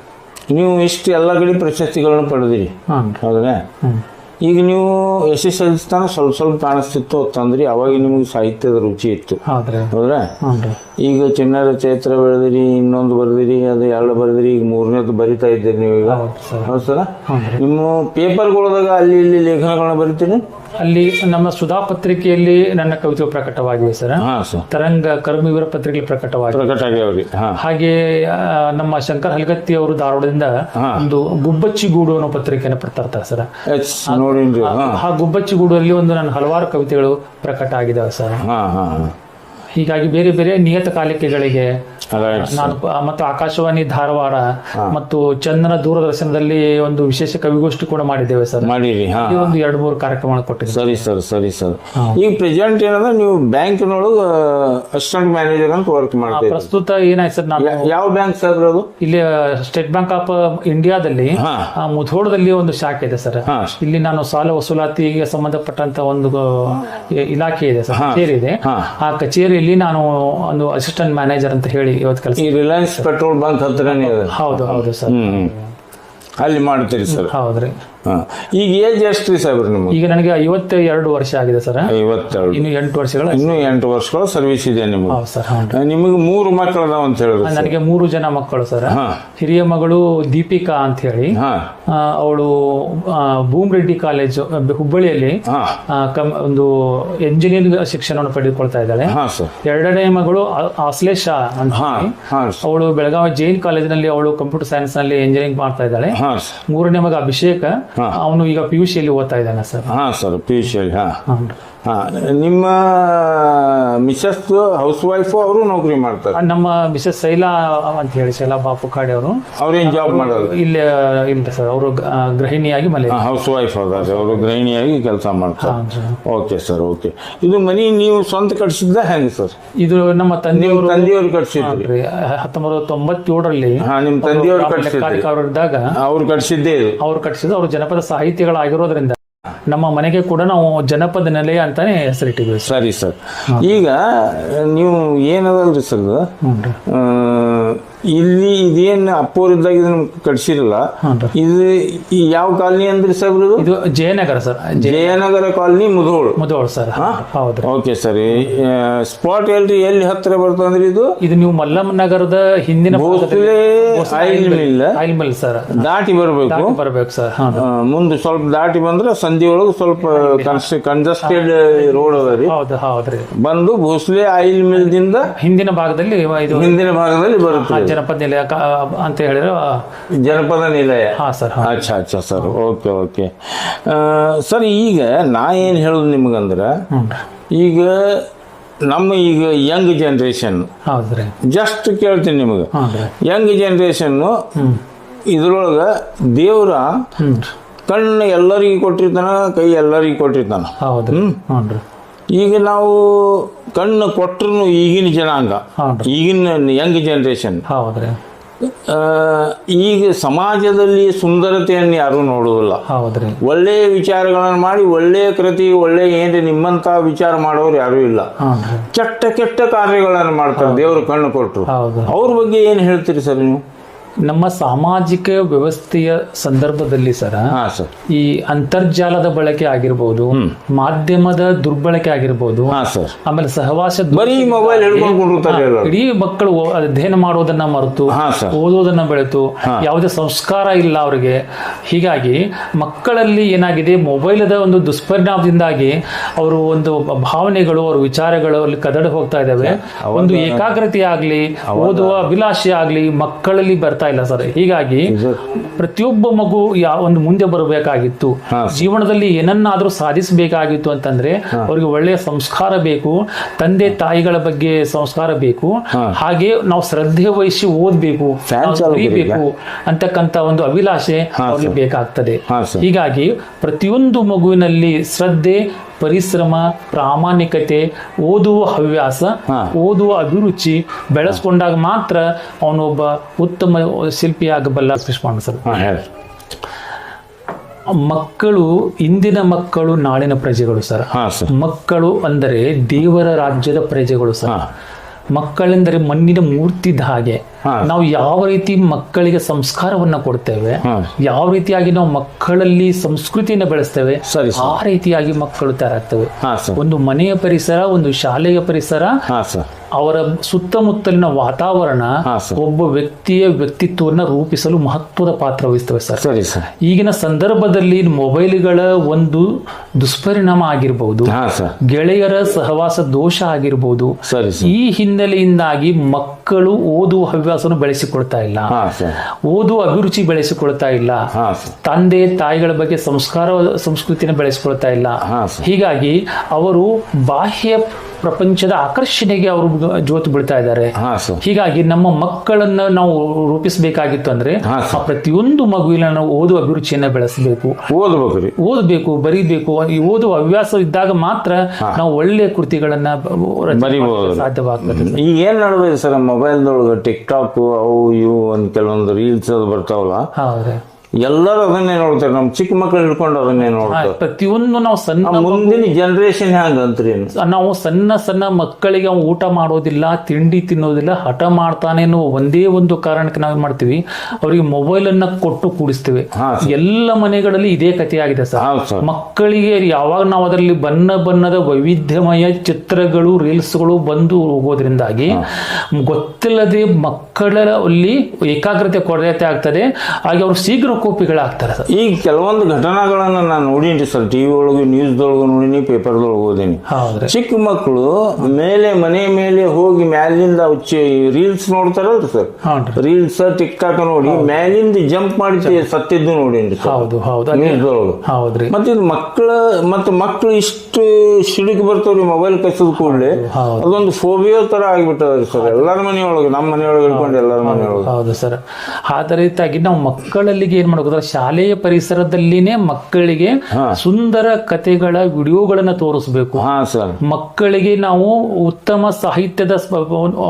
ನೀವು ಇಷ್ಟು ಎಲ್ಲ ಕಡೆ ಪ್ರಶಸ್ತಿಗಳನ್ನು ಪಡೆದಿರಿ. ಹಾಂ ಹೌದಾ? ಈಗ ನೀವು ಎಸ್ ಎಸ್ ಎಲ್ ತನಕ ಸ್ವಲ್ಪ ಸ್ವಲ್ಪ ಕಾಣಿಸ್ತಿತ್ತು ಅಂತಂದ್ರಿ ಅವಾಗ ನಿಮಗೆ ಸಾಹಿತ್ಯದ ರುಚಿ ಇತ್ತು. ಹೌದ್ರ. ಹೌದಾ ಈಗ ಚಿನ್ನರ ಚೈತ್ರ ಬೆಳೆದಿರಿ ಇನ್ನೊಂದು ಬರೆದಿರಿ ಅದು ಎರಡು ಬರೆದಿರಿ ಈಗ ಮೂರನೇದು ಬರಿತಾ ಇದ್ದೀರಿ ನೀವು ಈಗ ಹೌದು ಸರ್. ನಿಮ್ಮ ಪೇಪರ್ಗಳದಾಗ ಅಲ್ಲಿ ಇಲ್ಲಿ ಲೇಖನಗಳನ್ನ ಬರಿತೀರಿ? ಅಲ್ಲಿ ನಮ್ಮ ಸುಧಾ ಪತ್ರಿಕೆಯಲ್ಲಿ ನನ್ನ ಕವಿತೆ ಪ್ರಕಟವಾಗಿವೆ ಸರ್. ತರಂಗ ಕರ್ಮವೀರ ಪತ್ರಿಕೆಯಲ್ಲಿ ಪ್ರಕಟವಾಗಿವೆ. ಪ್ರಕಟ ಆಗ್ಯಾವ್ರಿ ಹಾಂ. ಹಾಗೆ ನಮ್ಮ ಶಂಕರ್ ಹಲಗತ್ತಿ ಅವರು ಧಾರವಾಡದಿಂದ ಒಂದು ಗುಬ್ಬಚ್ಚಿ ಗೂಡು ಅನ್ನೋ ಪತ್ರಿಕೆಯನ್ನು ತರ್ತಾರೆ ಸರ್. ಆ ಗುಬ್ಬಚ್ಚಿ ಗೂಡಲ್ಲಿ ಒಂದು ನನ್ನ ಹಲವಾರು ಕವಿತೆಗಳು ಪ್ರಕಟ ಆಗಿದ್ದಾವೆ ಸರ್. ಹೀಗಾಗಿ ಬೇರೆ ಬೇರೆ ನಿಯತಕಾಲಿಕೆಗಳಿಗೆ ನಾನು ಮತ್ತು ಆಕಾಶವಾಣಿ ಧಾರವಾಡ ಮತ್ತು ಚಂದನ ದೂರದರ್ಶನದಲ್ಲಿ ಒಂದು ವಿಶೇಷ ಕವಿಗೋಷ್ಠಿ ಕೂಡ ಮಾಡಿದ್ದೇವೆ ಸರ್. ಮಾಡಿರಿ ಒಂದು ಎರಡು ಮೂರು ಕಾರ್ಯಕ್ರಮ ಕೊಟ್ಟಿದ್ದೆ ಸರಿ ಸರ್ ಸರಿ ಸರ್. ಈಗ ಪ್ರೆಸೆಂಟ್ ಏನಂದ್ರೆ ನೀವು ಬ್ಯಾಂಕ್ನೊಳಗೆ ಅಸಿಸ್ಟೆಂಟ್ ಮ್ಯಾನೇಜರ್ ಅಂತ ವರ್ಕ್ ಮಾಡ್ತೀವಿ ಪ್ರಸ್ತುತ ಏನಾಯ್ತು ಸರ್ ನಾನು ಯಾವ ಬ್ಯಾಂಕ್ ಸರ್ ಅದು ಇಲ್ಲಿ ಸ್ಟೇಟ್ ಬ್ಯಾಂಕ್ ಆಫ್ ಇಂಡಿಯಾದಲ್ಲಿ ಮುಧೋಳದಲ್ಲಿ ಒಂದು ಶಾಖೆ ಇದೆ ಸರ್. ಇಲ್ಲಿ ನಾನು ಸಾಲ ವಸೂಲಾತಿಗೆ ಸಂಬಂಧಪಟ್ಟಂತ ಒಂದು ಇಲಾಖೆ ಇದೆ ಸರ್ ಕಚೇರಿ ಇದೆ. ಆ ಕಚೇರಿಯಲ್ಲಿ ನಾನು ಒಂದು ಅಸಿಸ್ಟೆಂಟ್ ಮ್ಯಾನೇಜರ್ ಅಂತ ಹೇಳಿ ಇವತ್ತು ಕೆಲಸ ಈ ರಿಲಯನ್ಸ್ ಪೆಟ್ರೋಲ್ ಬಂಕ್ ಹತ್ರನೇ ಇದೆ ಹೌದು ಹೌದು ಸರ್. ಅಲ್ಲಿ ಮಾಡ್ತೀರಿ ಸರ್. ಹೌದ್ರಿ. ಈಗ ಏಜ್ ಎಷ್ಟು ರೀ ಸಾಹೇಬ್ರಿ ನಿಮಗೆ ಈಗ ನನಗೆ ಐವತ್ತ ಎರಡು ವರ್ಷ ಆಗಿದೆ ಸರ್. ಐವತ್ತೆರಡು. ಇನ್ನು ಎಂಟು ವರ್ಷಗಳು ಇನ್ನೂ ಎಂಟು ವರ್ಷಗಳು ಸರ್ವಿಸ್ ಇದೆ ನಿಮಗೆ ಹೌದು ಸರ್ ಹೌದು. ನಿಮಗೆ ಮೂರು ಮಕ್ಕಳು ಅದಾವ ಅಂತ ಹೇಳಿದ್ರು ನನಗೆ ಮೂರು ಜನ ಮಕ್ಕಳು ಸರ್. ಹಿರಿಯ ಮಗಳು ದೀಪಿಕಾ ಅಂತ ಹೇಳಿ. ಅವಳು ಭೂಮ್ರೆಡ್ಡಿ ಕಾಲೇಜು ಹುಬ್ಬಳ್ಳಿಯಲ್ಲಿ ಒಂದು ಎಂಜಿನಿಯರಿಂಗ್ ಶಿಕ್ಷಣವನ್ನು ಪಡೆದುಕೊಳ್ತಾ ಇದ್ದಾಳೆ. ಎರಡನೇ ಮಗಳು ಅಶ್ಲೇಷ ಆಶ್ಲೇಷ ಅಂತ ಅವಳು ಬೆಳಗಾವಿ ಜೈನ್ ಕಾಲೇಜಿನಲ್ಲಿ ಅವಳು ಕಂಪ್ಯೂಟರ್ ಸೈನ್ಸ್ನಲ್ಲಿ ಎಂಜಿನಿಯರಿಂಗ್ ಮಾಡ್ತಾ ಇದ್ದಾಳೆ. ಹಾ. ಮೂರನೇ ಮಗ ಅಭಿಷೇಕ. ಅವನು ಈಗ ಪಿ ಯು ಸಿಯಲ್ಲಿ ಓದ್ತಾ ಇದ್ದಾನೆ ಸರ್. ಹಾ ಸರ್ ಪಿ ಯು ಸಿ ಹಾ. ಹಾ ನಿಮ್ಮ ಮಿಸಸ್ ಹೌಸ್ ವೈಫ್ ಅವರು ನೌಕರಿ ಮಾಡ್ತಾರೆ. ನಮ್ಮ ಮಿಸಸ್ ಶೈಲಾ ಅಂತ ಹೇಳಿ ಶೈಲಾ ಬಾಪು ಕಾಡೆ ಅವರು ಅವ್ರೇನ್ ಜಾಬ್ ಮಾಡೋದು? ಇಲ್ಲಿ ಇಲ್ಲ ಸರ್ ಅವರು ಗೃಹಿಣಿಯಾಗಿ ಮಲೆ ಹೌಸ್ ವೈಫ್ ಅದಾರೆ ಅವರು ಗೃಹಿಣಿಯಾಗಿ ಕೆಲಸ ಮಾಡ್ತಾರೆ. Okay sir okay. ಇದು ಮನಿ ನೀವು ಸ್ವಂತ ಕಟ್ಸಿದ್ದ ಹೆಂಗೆ ಸರ್ ಇದು ನಮ್ಮ ತಂದೆಯವರು ತಂದೆಯವರು ಕಟ್ಸಿದ್ರಿ. ಹತ್ತೊಂಬತ್ತು ತೊಂಬತ್ತೇಳರಲ್ಲಿ ನಿಮ್ಮ ತಂದೆಯವರು ಕಟ್ಸಿದ್ದಾಗ ಅವ್ರು ಕಟ್ಸಿದ್ದೇ ಅವ್ರು ಕಟ್ಸಿದ್ದು ಅವರು ಜನಪದ ಸಾಹಿತಿಗಳಾಗಿರೋದ್ರಿಂದ ನಮ್ಮ ಮನೆಗೆ ಕೂಡ ನಾವು ಜನಪದ ನೆಲೆ ಅಂತಾನೆ ಹೆಸರಿಟ್ಟಿದ್ದೀವಿ ಸರ್. ಸರಿ ಈಗ ನೀವು ಏನದಲ್ರಿ ಸರ್ ಇಲ್ಲಿ ಇದೇನು ಅಪ್ಪೋರಿದ್ದಾಗ ಇದನ್ನ ಕಟ್ಸಿರಲ್ಲ ಇದು ಈ ಯಾವ ಕಾಲನಿ ಅಂದ್ರೆ ಸರ್ ಇದು Jayanagar sir. Jayanagar colony Mudhol Mudhol sir. ಹೌದು. Okay sir. ಸ್ಪಾಟ್ ಎಲ್ರಿ ಎಲ್ಲಿ ಹತ್ತಿರ ಬರ್ತಂದ್ರೆ ಇದು? ಇದು ನೀವು ಮಲ್ಲಮ್ಮ ನಗರದ ಹಿಂದಿನ Bhosale oil mill oil mill sir. ದಾಟಿ ಬರಬೇಕು. ಬರಬೇಕು ಸರ್. ಮುಂದೆ ಸ್ವಲ್ಪ ದಾಟಿ ಬಂದ್ರೆ ಸಂಜೆ ಒಳಗೆ ಸ್ವಲ್ಪ ಕಂಜಸ್ಟೆಡ್ ರೋಡ್ ಅದ ರೀ. ಹೌದು ಹೌದ್ರಿ ಬಂದು ಭೋಸ್ಲೆ ಆಯಿಲ್ ಮಿಲ್ ದಿಂದ ಹಿಂದಿನ ಭಾಗದಲ್ಲಿ ಇದು ಹಿಂದಿನ ಭಾಗದಲ್ಲಿ ಬರುತ್ತೆ. ಜನಪದ ನಿಲಯ ಕ- ಅಂತ ಹೇಳಿದ್ರೆ ಜನಪದ ನಿಲಯ ಹಾ ಸರ್ ಅಚ್ಛಾ ಅಚ್ಚಾ ಅಚ್ಚಾ ಸರ್. Okay okay. ಸರ್ ಈಗ ನಾ ಏನು ಹೇಳೋದು ನಿಮಗಂದ್ರೆ ಈಗ ನಮ್ಮ ಈಗ ಯಂಗ್ ಜನ್ರೇಷನ್ ಹೌದ್ರಿ ಜಸ್ಟ್ ಕೇಳ್ತೀನಿ ನಿಮಗೆ. ಯಂಗ್ ಜನ್ರೇಷನ್ನು ಇದ್ರೊಳಗೆ ದೇವ್ರ ಕಣ್ಣು ಎಲ್ಲರಿಗೂ ಕೊಟ್ಟಿರ್ತಾನ ಕೈ ಎಲ್ಲರಿಗೂ ಕೊಟ್ಟಿರ್ತಾನ. ಹೌದು ಹ್ಞೂ ಈಗ ನಾವು ಕಣ್ಣು ಕೊಟ್ಟರು ಈಗಿನ ಜನಾಂಗ. ಈಗಿನ ಯಂಗ್ ಜನರೇಷನ್ ಹೌದ್ರಿ. ಈಗ ಸಮಾಜದಲ್ಲಿ ಸುಂದರತೆಯನ್ನು ಯಾರೂ ನೋಡುವುದಿಲ್ಲ. ಹೌದ್ರಿ. ಒಳ್ಳೆಯ ವಿಚಾರಗಳನ್ನು ಮಾಡಿ ಒಳ್ಳೆಯ ಕೃತಿ ಒಳ್ಳೆಯ ಏನ್ರಿ ನಿಮ್ಮಂತ ವಿಚಾರ ಮಾಡೋರು ಯಾರೂ ಇಲ್ಲ. ಹ್ಞೂ ಕೆಟ್ಟ ಕೆಟ್ಟ ಕಾರ್ಯಗಳನ್ನು ಮಾಡ್ತಾರೆ ದೇವರು ಕಣ್ಣು ಕೊಟ್ಟರು ಹೌದು. ಅವ್ರ ಬಗ್ಗೆ ಏನು ಹೇಳ್ತೀರಿ ಸರ್ ನೀವು? ನಮ್ಮ ಸಾಮಾಜಿಕ ವ್ಯವಸ್ಥೆಯ ಸಂದರ್ಭದಲ್ಲಿ ಸರ ಸರ್. ಈ ಅಂತರ್ಜಾಲದ ಬಳಕೆ ಆಗಿರ್ಬೋದು ಮಾಧ್ಯಮದ ದುರ್ಬಳಕೆ ಆಗಿರ್ಬೋದು ಸರ್. ಆಮೇಲೆ ಸಹವಾಸ ಬರೀ ಮೊಬೈಲ್ ಇಡೀ ಮಕ್ಕಳು ಅಧ್ಯಯನ ಮಾಡೋದನ್ನ ಮರೆತು ಓದೋದನ್ನ ಬೆಳೆತು ಯಾವುದೇ ಸಂಸ್ಕಾರ ಇಲ್ಲ ಅವರಿಗೆ. ಹೀಗಾಗಿ ಮಕ್ಕಳಲ್ಲಿ ಏನಾಗಿದೆ ಮೊಬೈಲದ ಒಂದು ದುಷ್ಪರಿಣಾಮದಿಂದಾಗಿ ಅವರು ಒಂದು ಭಾವನೆಗಳು ಅವರ ವಿಚಾರಗಳು ಅಲ್ಲಿ ಕದಡಿ ಹೋಗ್ತಾ ಇದ್ದಾವೆ. ಒಂದು ಏಕಾಗ್ರತೆ ಆಗ್ಲಿ ಓದುವ ಅಭಿಲಾಷೆ ಆಗ್ಲಿ ಮಕ್ಕಳಲ್ಲಿ ಬರ್ತಾ ಇಲ್ಲ ಸರ್. ಹೀಗಾಗಿ ಪ್ರತಿಯೊಬ್ಬ ಮಗು ಯಾವ ಒಂದು ಮುಂದೆ ಬರಬೇಕಾಗಿತ್ತು. ಜೀವನದಲ್ಲಿ ಏನನ್ನಾದ್ರೂ ಸಾಧಿಸಬೇಕಾಗಿತ್ತು ಅಂತಂದ್ರೆ ಅವ್ರಿಗೆ ಒಳ್ಳೆಯ ಸಂಸ್ಕಾರ ಬೇಕು ತಂದೆ ತಾಯಿಗಳ ಬಗ್ಗೆ ಸಂಸ್ಕಾರ ಬೇಕು ಹಾಗೆ ನಾವು ಶ್ರದ್ಧೆ ವಹಿಸಿ ಓದ್ಬೇಕು ಬೇಕು ಅಂತಕ್ಕಂತ ಒಂದು ಅಭಿಲಾಷೆ ಅವ್ರಿಗೆ ಬೇಕಾಗ್ತದೆ. ಹೀಗಾಗಿ ಪ್ರತಿಯೊಂದು ಮಗುವಿನಲ್ಲಿ ಶ್ರದ್ಧೆ ಪರಿಶ್ರಮ ಪ್ರಾಮಾಣಿಕತೆ ಓದುವ ಹವ್ಯಾಸ. ಓದುವ ಅಭಿರುಚಿ ಬೆಳೆಸ್ಕೊಂಡಾಗ ಮಾತ್ರ ಅವನೊಬ್ಬ ಉತ್ತಮ ಶಿಲ್ಪಿಯಾಗಬಲ್ಲ ಕೃಷ್ಣ ಸರ್. ಮಕ್ಕಳು ಇಂದಿನ ಮಕ್ಕಳು ನಾಳಿನ ಪ್ರಜೆಗಳು ಸರ್. ಮಕ್ಕಳು ಅಂದರೆ ದೇವರ ರಾಜ್ಯದ ಪ್ರಜೆಗಳು ಸರ್. ಮಕ್ಕಳೆಂದರೆ ಮಣ್ಣಿನ ಮೂರ್ತಿ ಇದ್ದ ಹಾಗೆ ನಾವು ಯಾವ ರೀತಿ ಮಕ್ಕಳಿಗೆ ಸಂಸ್ಕಾರವನ್ನ ಕೊಡ್ತೇವೆ ಯಾವ ರೀತಿಯಾಗಿ ನಾವು ಮಕ್ಕಳಲ್ಲಿ ಸಂಸ್ಕೃತಿಯನ್ನು ಬೆಳೆಸ್ತೇವೆ ಆ ರೀತಿಯಾಗಿ ಮಕ್ಕಳು ತಯಾರಾಗ್ತವೆ. ಒಂದು ಮನೆಯ ಪರಿಸರ ಒಂದು ಶಾಲೆಯ ಪರಿಸರ ಅವರ ಸುತ್ತಮುತ್ತಲಿನ ವಾತಾವರಣ ಒಬ್ಬ ವ್ಯಕ್ತಿಯ ವ್ಯಕ್ತಿತ್ವವನ್ನು ರೂಪಿಸಲು ಮಹತ್ವದ ಪಾತ್ರ ವಹಿಸ್ತವೆ ಸರ್. ಸರಿ ಸರ್. ಈಗಿನ ಸಂದರ್ಭದಲ್ಲಿ ಮೊಬೈಲ್ಗಳ ಒಂದು ದುಷ್ಪರಿಣಾಮ ಆಗಿರಬಹುದು ಗೆಳೆಯರ ಸಹವಾಸ ದೋಷ ಆಗಿರಬಹುದು ಈ ಹಿನ್ನೆಲೆಯಿಂದಾಗಿ ಮಕ್ಕಳು ಓದುವ ಹವ್ಯಾಸವನ್ನು ಬೆಳೆಸಿಕೊಳ್ತಾ ಇಲ್ಲ ಓದುವ ಅಭಿರುಚಿ ಬೆಳೆಸಿಕೊಳ್ತಾ ಇಲ್ಲ ತಂದೆ ತಾಯಿಗಳ ಬಗ್ಗೆ ಸಂಸ್ಕಾರ ಸಂಸ್ಕೃತಿನ ಬೆಳೆಸಿಕೊಳ್ತಾ ಇಲ್ಲ. ಹೀಗಾಗಿ ಅವರು ಬಾಹ್ಯ ಪ್ರಪಂಚದ ಆಕರ್ಷಣೆಗೆ ಅವರು ಜೋತು ಬಿಡ್ತಾ ಇದ್ದಾರೆ. ಹೀಗಾಗಿ ನಮ್ಮ ಮಕ್ಕಳನ್ನ ನಾವು ರೂಪಿಸಬೇಕಾಗಿತ್ತು ಅಂದ್ರೆ ಪ್ರತಿಯೊಂದು ಮಗುವಿನ ನಾವು ಓದುವ ಅಭಿರುಚಿಯನ್ನ ಬೆಳೆಸಬೇಕು. ಓದಬೇಕು ಓದಬೇಕು ಬರೀಬೇಕು ಈ ಓದುವ ಹವ್ಯಾಸ ಇದ್ದಾಗ ಮಾತ್ರ ನಾವು ಒಳ್ಳೆಯ ಕೃತಿಗಳನ್ನ ಸಾಧ್ಯವಾಗ್ತದೆ. ಈಗ ಏನ್ ನಡುವೆ ಸರ್ ಮೊಬೈಲ್ದೊಳಗೆ ಟಿಕ್ ಟಾಕ್ ಅವು ಇವು ಒಂದು ಕೆಲವೊಂದು ರೀಲ್ಸ್ ಅದು ಬರ್ತಾವಲ್ಲ? ಹೌದು. ಎಲ್ಲರೂ ಅದನ್ನೇ ನೋಡ್ತಾರೆ. ನಮ್ಮ ಚಿಕ್ಕ ಮಕ್ಕಳು ಹಿಡ್ಕೊಂಡು ಅದನ್ನೇ ನೋಡ್ತಾರೆ. ಪ್ರತಿಯೊಂದು ನಾವು ಸಣ್ಣ ಮುಂದಿನ ಜನರೇಷನ್ ಹ್ಯಾಂಗಂತ್ರಿ ನಾವು? ಸಣ್ಣ ಸಣ್ಣ ಮಕ್ಕಳಿಗೆ ಅವ್ನು ಊಟ ಮಾಡೋದಿಲ್ಲ ತಿಂಡಿ ತಿನ್ನೋದಿಲ್ಲ ಹಠ ಮಾಡ್ತಾನೆ ಅನ್ನೋ ಒಂದೇ ಒಂದು ಕಾರಣಕ್ಕೆ ನಾವೇನ್ ಮಾಡ್ತೀವಿ? ಅವರಿಗೆ ಮೊಬೈಲ್ ಅನ್ನ ಕೊಟ್ಟು ಕೂಡಿಸ್ತೇವೆ. ಎಲ್ಲ ಮನೆಗಳಲ್ಲಿ ಇದೇ ಕಥೆಯಾಗಿದೆ ಸರ್. ಸರ್. ಮಕ್ಕಳಿಗೆ ಯಾವಾಗ ನಾವು ಅದರಲ್ಲಿ ಬಣ್ಣ ಬಣ್ಣದ ವೈವಿಧ್ಯಮಯ ಚಿತ್ರಗಳು ರೀಲ್ಸ್ಗಳು ಬಂದು ಹೋಗೋದ್ರಿಂದಾಗಿ ಗೊತ್ತಿಲ್ಲದೆ ಮಕ್ಕಳಲ್ಲಿ ಏಕಾಗ್ರತೆ ಕೊರತೆ ಆಗ್ತದೆ. ಹಾಗೆ ಅವರು ಶೀಘ್ರ ಕೋಪಿಗಳಾಗ್ತಾರೆ ಸರ್. ಈಗ ಕೆಲವೊಂದು ಘಟನೆಗಳನ್ನ ನಾನು ನೋಡೀನಿ ಸರ್ ಟಿವಿ ಒಳಗೆ ನ್ಯೂಸ್ದೊಳಗೆ ನೋಡೀನಿ ಪೇಪರ್ದೊಳಗೆ ಓದೀನಿ. ಚಿಕ್ಕ ಮಕ್ಕಳು ಮೇಲೆ ಮನೆ ಮೇಲೆ ಹೋಗಿ ಮ್ಯಾಲಿಂದ ರೀಲ್ಸ್ ನೋಡ್ತಾರಲ್ರಿ ಸರ್. ರೀಲ್ಸ್ ಟಿಕ್ ಟಾಕ್ ನೋಡಿ ಮ್ಯಾಲಿಂದ ಜಂಪ್ ಮಾಡಿ ಸತ್ತಿದ್ದು ನೋಡೀನಿ ಹೌದು ಹೌದು. ನ್ಯೂಸ್ದೊಳಗೆ ಹೌದ್ರಿ. ಮತ್ತೆ ಇದು ಮಕ್ಕಳ ಮತ್ತೆ ಮಕ್ಕಳು ಇಷ್ಟು ಸಿಡುಕ್ ಬರ್ತಾವ್ರಿ ಮೊಬೈಲ್ ಕಸದ ಕೂಡಲೇ ಅದೊಂದು ಫೋಬಿಯೋ ತರ ಆಗ್ಬಿಟ್ಟದ್ರಿ ಸರ್. ಎಲ್ಲರ ಮನೆಯೊಳಗೆ ನಮ್ಮ ಮನೆಯೊಳಗೆ ಹಿಡ್ಕೊಂಡು ಎಲ್ಲರ ಮನೆಯೊಳಗೆ. ಹೌದು ಸರ್. ಆದ ರೀತಿಯಾಗಿ ನಾವು ಮಕ್ಕಳಲ್ಲಿಗೆ ಏನ್ ಶಾಲೆಯ ಪರಿಸರದಲ್ಲಿನೇ ಮಕ್ಕಳಿಗೆ ಸುಂದರ ಕಥೆಗಳ ವಿಡಿಯೋಗಳನ್ನ ತೋರಿಸಬೇಕು. ಹಾ ಸರ್. ಮಕ್ಕಳಿಗೆ ನಾವು ಉತ್ತಮ ಸಾಹಿತ್ಯದ